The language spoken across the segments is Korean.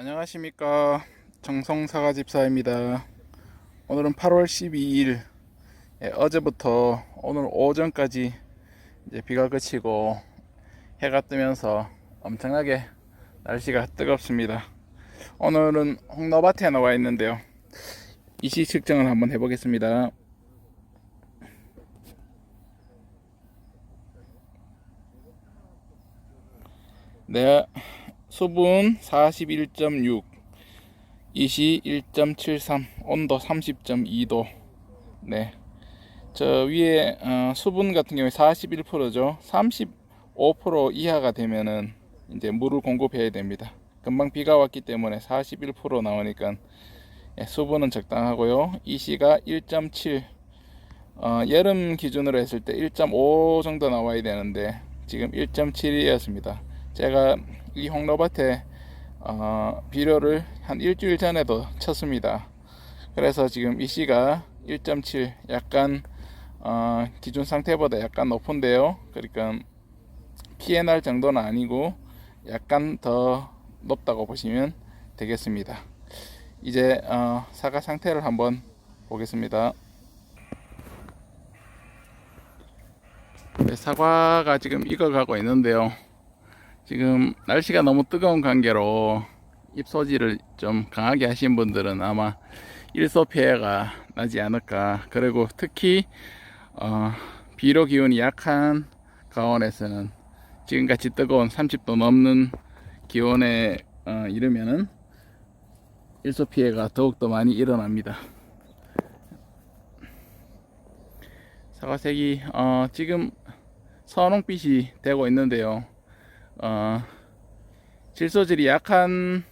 안녕하십니까. 정성사과 집사입니다. 오늘은 8월 12일. 예, 어제부터 오늘 오전까지 이제 비가 그치고 해가 뜨면서 엄청나게 날씨가 뜨겁습니다. 오늘은 홍로밭에 나와 있는데요. 이시 측정을 한번 해보겠습니다. 네 수분 41.6 이시 1.73 온도 30.2도. 네. 저 위에 어, 수분 같은 경우에 41%죠. 35% 이하가 되면은 이제 물을 공급해야 됩니다. 금방 비가 왔기 때문에 41% 나오니까 예, 수분은 적당하고요. 이시가 1.7 어, 여름 기준으로 했을 때 1.5 정도 나와야 되는데 지금 1.7이었습니다. 제가 이 홍로밭에 어, 비료를 한 일주일 전에도 쳤습니다. 그래서 지금 이 씨가 1.7 약간 어, 기준 상태보다 약간 높은데요. 그러니까 날 정도는 아니고 약간 더 높다고 보시면 되겠습니다. 이제 어, 사과 상태를 한번 보겠습니다. 네, 사과가 지금 익어가고 있는데요. 지금 날씨가 너무 뜨거운 관계로 잎소지를 좀 강하게 하신 분들은 아마 일소 피해가 나지 않을까. 그리고 특히 어, 비료 기온이 약한 가온에서는 지금같이 뜨거운 30도 넘는 기온에 어, 이르면은 일소 피해가 더욱더 많이 일어납니다. 사과색이 어, 지금 선홍빛이 되고 있는데요. 어, 질소질이 약한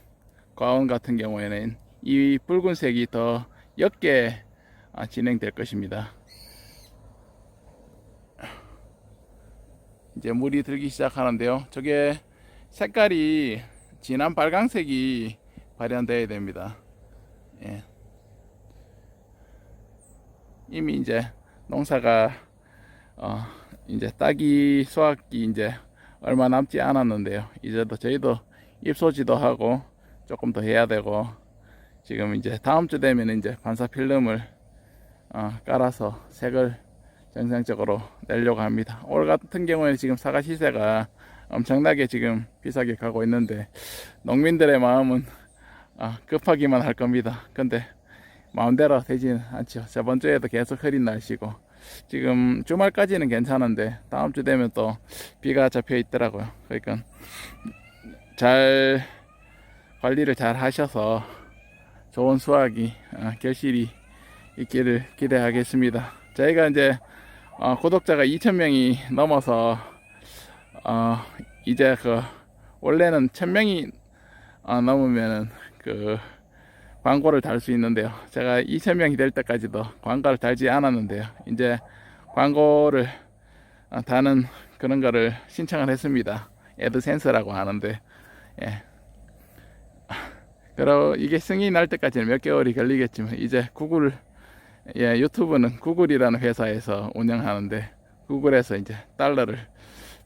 과원 같은 경우에는 이 붉은색이 더 옅게 아, 진행될 것입니다. 이제 물이 들기 시작하는데요. 저게 색깔이 진한 빨강색이 발현되어야 됩니다. 예. 이미 이제 농사가 어, 이제 따기 수확기 이제 얼마 남지 않았는데요. 이제도 저희도 입소지도 하고 조금 더 해야 되고 지금 이제 다음 주 되면 이제 반사 필름을 어, 깔아서 색을 정상적으로 내려고 합니다. 올 같은 경우에는 지금 사과 시세가 엄청나게 지금 비싸게 가고 있는데 농민들의 마음은 어, 급하기만 할 겁니다. 근데 마음대로 되지는 않죠. 저번 주에도 계속 흐린 날씨고 지금 주말까지는 괜찮은데 다음 주 되면 또 비가 잡혀 있더라고요. 그러니까 잘 관리를 잘 하셔서 좋은 수확이 어, 결실이 있기를 기대하겠습니다. 저희가 이제 어, 구독자가 2,000명이 넘어서 어, 이제 그 원래는 1,000명이 넘으면은 그 광고를 달 수 있는데요. 제가 2,000명이 될 때까지도 광고를 달지 않았는데요. 이제 광고를 어, 다는 그런 거를 신청을 했습니다. 애드센스라고 하는데, 예. 그리고 이게 승인이 날 때까지는 몇 개월이 걸리겠지만, 이제 구글, 예, 유튜브는 구글이라는 회사에서 운영하는데, 구글에서 이제 달러를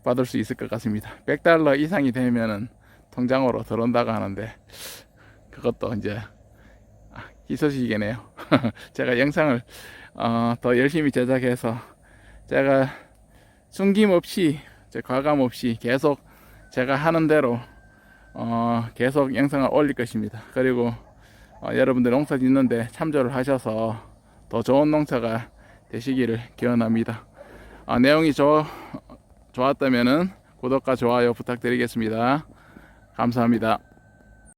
받을 수 있을 것 같습니다. 100달러 이상이 되면은 통장으로 들어온다고 하는데, 그것도 이제 희소식이네요. 제가 영상을 어, 더 열심히 제작해서 제가 숨김없이 과감 없이 계속 제가 하는 대로 어, 계속 영상을 올릴 것입니다. 그리고 어, 여러분들 농사 짓는데 참조를 하셔서 더 좋은 농사가 되시기를 기원합니다. 어, 내용이 좋, 좋았다면 구독과 좋아요 부탁드리겠습니다. 감사합니다.